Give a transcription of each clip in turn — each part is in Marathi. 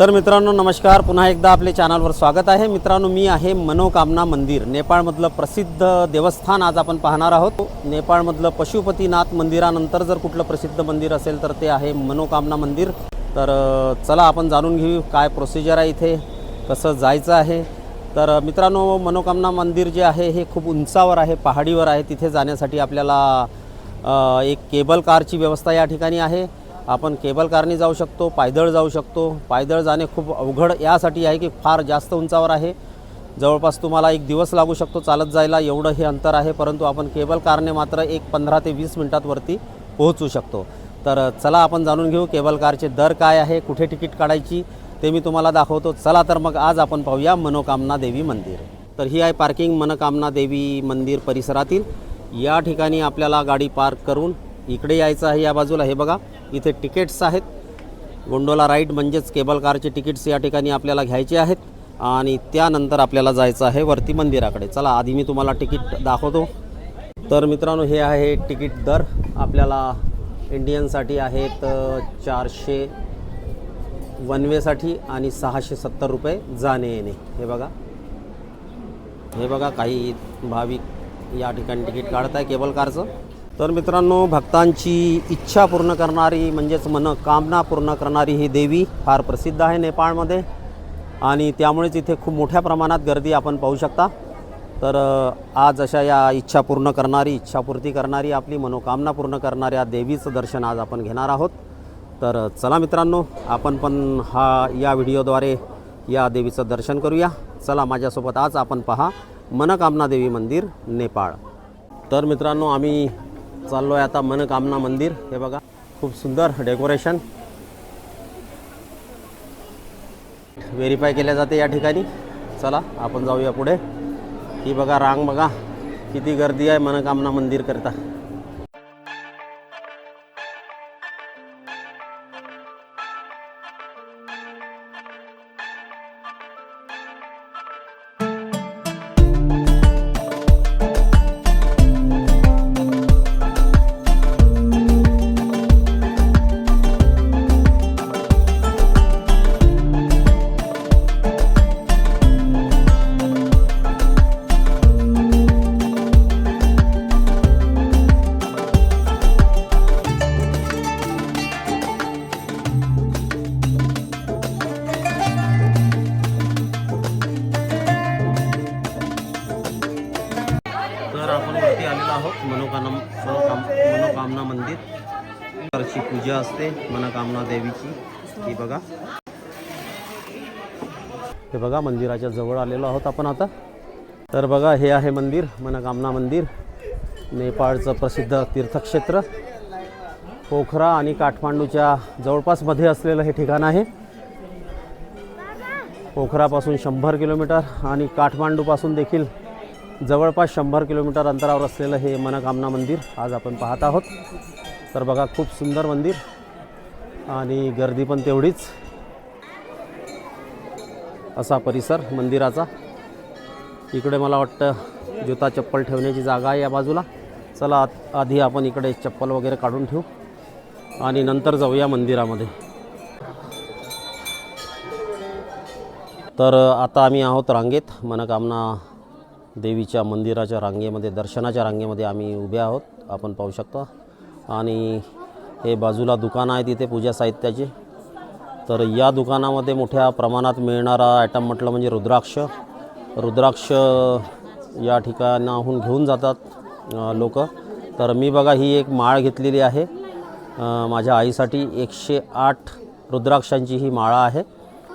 तर मित्रांनो नमस्कार. पुन्हा एकदा आपले चॅनलवर स्वागत आहे. मित्रांनो मी आहे मनोकामना मंदिर. नेपाळमधलं प्रसिद्ध देवस्थान आज आपण पाहणार आहोत. नेपाळमधलं पशुपतीनाथ मंदिरानंतर जर कुठलं प्रसिद्ध मंदिर असेल तर ते आहे मनोकामना मंदिर. तर चला आपण जाणून घेऊ काय प्रोसिजर आहे इथे कसं जायचं आहे. तर मित्रांनो मनोकामना मंदिर जे आहे हे खूप उंचावर आहे पहाडीवर आहे. तिथे जाण्यासाठी आपल्याला एक केबल कारची व्यवस्था या ठिकाणी आहे. आपण केबल कारने जाऊ शकतो पायदळ जाऊ शकतो. पायदळ जाणे खूप अवघड यासाठी आहे की फार जास्त उंचावर आहे. जवळपास तुम्हाला एक दिवस लागू शकतो चालत जायला एवढं हे अंतर आहे परंतु आपण केबल कारने मात्र एक पंधरा ते वीस मिनटात वरती पोहोचू शकतो. तर चला आपण जाणून घेऊ केबल कारचे दर काय आहे कुठे तिकीट काढायची ते मी तुम्हाला दाखवतो. चला तर मग आज आपण पाहूया मनोकामना देवी मंदिर. तर ही आहे पार्किंग मनोकामना देवी मंदिर परिसरातील. या ठिकाणी आपल्याला गाडी पार्क करून इकडे यायचं आहे या बाजूला हे बघा. इथे तिकीट्स आहेत. गोंडोला राईड म्हणजेच केबल कारचे तिकीट्स या ठिकाणी आपल्याला घ्यायचे आहेत. आणि त्यानंतर आपल्याला जायचं आहे वरती मंदिराकडे. चला आधी मी तुम्हाला तिकीट दाखवतो. तर मित्रांनो हे आहे तिकीट दर. आपल्याला इंडियनसाठी आहेत चारशे वन वेसाठी आणि सहाशे सत्तर रुपये जाणे येणे. हे बघा. हे बघा काही भाविक या ठिकाणी तिकीट काढत आहे केबल कारचं तर मित्रांनो भक्तांची इच्छा पूर्ण करणारी म्हणजेच मन कामना पूर्ण करणारी ही देवी फार प्रसिद्ध आहे नेपाळमध्ये. आणि त्यामुळेच इथे खूप मोठ्या प्रमाणात गर्दी आपण पाहू शकता. तर आज अशा या इच्छा पूर्ण करणारी इच्छापूर्ती करणारी आपली मनोकामना पूर्ण करणाऱ्या देवीचं दर्शन आज आपण घेणार आहोत. तर चला मित्रांनो आपण पण हा या व्हिडिओद्वारे या देवीचं दर्शन करूया. चला माझ्यासोबत आज आपण पहा मनकामना देवी मंदिर नेपाळ. तर मित्रांनो आम्ही चाललो आहे आता मनकामना मंदिर. हे बघा खूप सुंदर डेकोरेशन. व्हेरीफाय केल्या जाते या ठिकाणी. चला आपण जाऊया पुढे. ही बघा रांग बघा किती गर्दी आहे मनकामना मंदिर मनोकामना मंदिर पूजा असते मनोकामना देवीची. ही बघा. हे बघा मंदिराच्या जवळ आलेलो आहोत आपण आता. तर बघा हे आहे मंदिर मनोकामना मंदिर. नेपाळचं प्रसिद्ध तीर्थक्षेत्र. पोखरा आणि काठमांडूच्या जवळपासमध्ये असलेलं हे ठिकाण आहे. पोखरापासून शंभर किलोमीटर आणि काठमांडूपासून देखील जवळपास शंभर किलोमीटर अंतरावर असलेलं हे मनकामना मंदिर आज आपण पाहत आहोत. तर बघा खूप सुंदर मंदिर आणि गर्दी पण तेवढीच. असा परिसर मंदिराचा. इकडे मला वाटतं जुता चप्पल ठेवण्याची जागा आहे या बाजूला. चला आधी आपण इकडे चप्पल वगैरे काढून ठेवू आणि नंतर जाऊया मंदिरामध्ये. तर आता आम्ही आहोत रांगेत. मनकामना देवीच्या मंदिराच्या रांगेमध्ये दर्शनाच्या रांगेमध्ये आम्ही उभे आहोत. आपण पाहू शकता. आणि हे बाजूला दुकान आहे तिथे पूजा साहित्याचे. तर या दुकानामध्ये मोठ्या प्रमाणात मिळणारा आयटम म्हटलं म्हणजे रुद्राक्ष. रुद्राक्ष या ठिकाणाहून घेऊन जातात लोक. तर मी बघा ही एक माळ घेतलेली आहे. माझ्या आईसाठी एकशे आठ रुद्राक्षांची ही माळा आहे.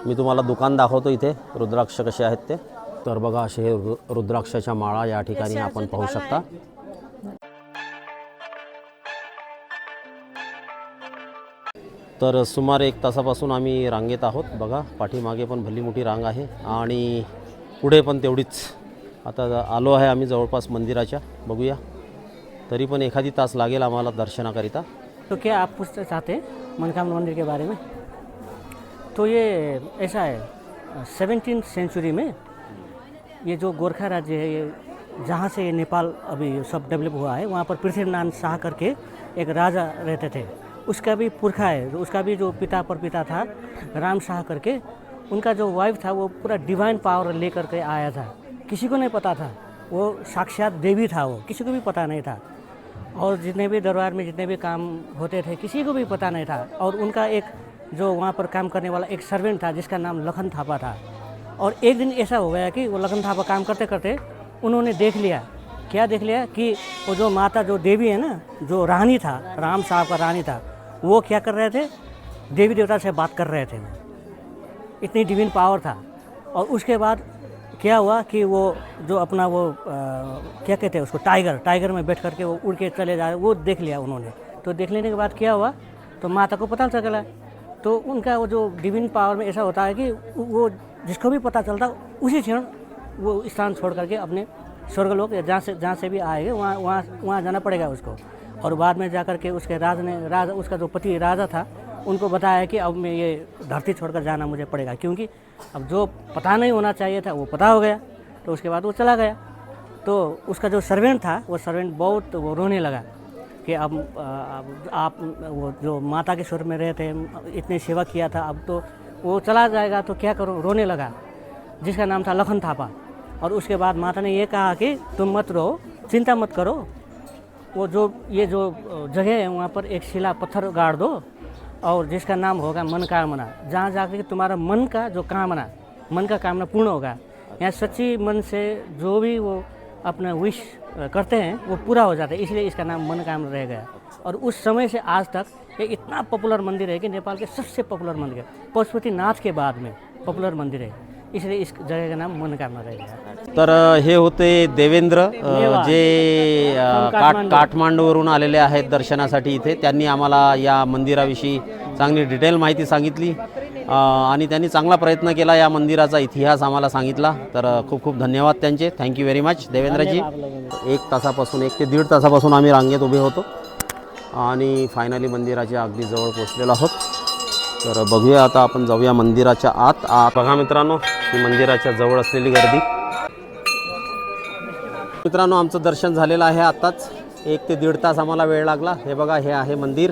मी तुम्हाला दुकान दाखवतो इथे रुद्राक्ष कसे आहेत ते. तर बघा असे हे रुद्राक्षाच्या माळा या ठिकाणी आपण पाहू शकता. तर सुमारे एक तासापासून आम्ही रांगेत आहोत. बघा पाठीमागे पण भली मोठी रांग आहे आणि पुढे पण तेवढीच आता आलो आहे आम्ही जवळपास मंदिराच्या. बघूया. तरी पण एखादी तास लागेल आम्हाला दर्शनाकरिता. तो क्या आप पूछना चाहते हैं? मनोकामना मंदिर के बारे में? तो ये ऐसा है सेवनटीन सेंचुरी में ये जो गोरखा राज्य है, ये जहाँ से ये नेपाल अभी सब डेवलप हुआ है, वहाँ पर पृथ्वीनारायण शाह करके एक राजा रहते थे। उसका भी पुरखा है, उसका भी जो पिता पर पिता था, राम शाह करके, उनका जो वाइफ था, वो पूरा डिवाइन पावर लेकर के आया था। किसी को नहीं पता था, वो साक्षात देवी था वो, किसी को भी पता नहीं था। और जितने भी दरबार में जितने भी काम होते थे, किसी को भी पता नहीं था। और उनका एक जो वहाँ पर काम करने वाला एक सर्वेंट था, जिसका नाम लखन थापा था और एक दिन ऐसा हो गया कि वो लखन थापा काम करते करते उन्होंने देख लिया। क्या देख लिया कि वो जो माता जो देवी है ना जो रानी था राम साहब का रानी था वो क्या कर रहे थे? देवी देवता से बात कर रहे थे इतनी डिविन पावर था। और उसके बाद क्या हुआ कि वो जो अपना वो आ, क्या कहते हैं उसको टाइगर टाइगर में बैठ करके वो उड़ के चले जा रहे वो देख लिया उन्होंने। तो देख लेने के बाद क्या हुआ? तो माता को पता चला तो उनका वो जो डिविन पावर में ऐसा होता है कि वो जिसको भी पता चलता, उसी क्षण वो स्थान छोड़ करके अपने स्वर्गलोक या जहाँ से जहाँ से भी आएँगे, वहाँ वहाँ वहाँ जाना पड़ेगा उसको। और बाद में जाकर के उसके राज ने, राज, उसका जो पति राजा था, उनको बताया कि अब मैं ये धरती छोड़कर जाना मुझे पड़ेगा, क्योंकि अब जो पता नहीं होना चाहिए था, वो पता हो गया तो उसके बाद वो चला गया। तो उसका जो सर्वेंट था, वो सर्वेंट बहुत वो रोने लगा। कि अब आप, वो जो माता के स्वर में रहे थे इतने सेवा किया था, अब तो वो चला जाएगा तो क्या करो? रोने लगा। जिसका नाम था लखन थापा। और उसके बाद माता ने ये कहा कि तुम मत रहो चिंता मत करो। वो जो, ये जो जगह है, वहाँ पर एक शिला पत्थर गाड़ दो, और जिसका नाम होगा मनोकामना जहाँ जाकर तुम्हारा मन का जो कामना, मन का कामना पूर्ण होगा। यहाँ सच्ची मन से जो भी वो अपना विश करते हैं वो पूरा हो जाता है इसलिए इसका नाम मन मनोकामना रह गया। और उस समय से आज तक ये इतना पॉपुलर मंदिर है कि नेपाल के सबसे पॉपुलर मंदिर है। पशुपतिनाथ के बाद में पॉपुलर मंदिर है। इसलिए इस जगह का नाम मन मनोकामना रह गया। तर हे होते देवेंद्र जे काठ काठमांडू. काठमांडूवरून आलेले आहेत दर्शनासाठी इथे. त्यांनी आम्हाला या मंदिराविषयी चांगली डिटेल माहिती सांगितली. आणि त्यांनी चांगला प्रयत्न केला या मंदिराचा इतिहास आम्हाला सांगितला. तर खूप खूप धन्यवाद त्यांचे. Thank you very much Devendraji. एक तासापासून एक ते दीड तासापासून आम्ही रांगेत उभे होतो. आणि फायनली मंदिराच्या अगदी जवळ पोचलेलो आहोत. तर बघूया आता आपण जाऊया मंदिराच्या आत. आत बघा मित्रांनो ही मंदिराच्या जवळ असलेली गर्दी. मित्रांनो आमचं दर्शन झालेलं आहे आत्ताच. एक ते दीड तास आम्हाला वेळ लागला. हे बघा हे आहे मंदिर.